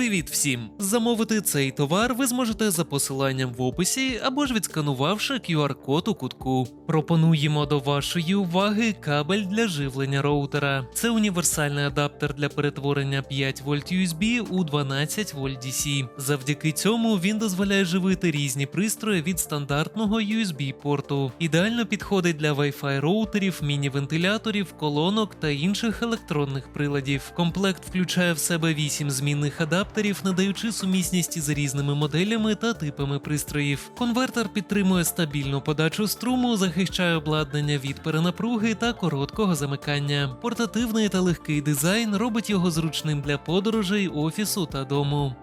Привіт всім! Замовити цей товар ви зможете за посиланням в описі або ж відсканувавши QR-код у кутку. Пропонуємо до вашої уваги кабель для живлення роутера. Це універсальний адаптер для перетворення 5 вольт USB у 12 вольт DC. Завдяки цьому він дозволяє живити різні пристрої від стандартного USB порту. Ідеально підходить для Wi-Fi роутерів, міні-вентиляторів, колонок та інших електронних приладів. Комплект включає в себе 8 змінних адаптерів, надаючи сумісність із різними моделями та типами пристроїв. Конвертер підтримує стабільну подачу струму, захищає обладнання від перенапруги та короткого замикання. Портативний та легкий дизайн робить його зручним для подорожей, офісу та дому.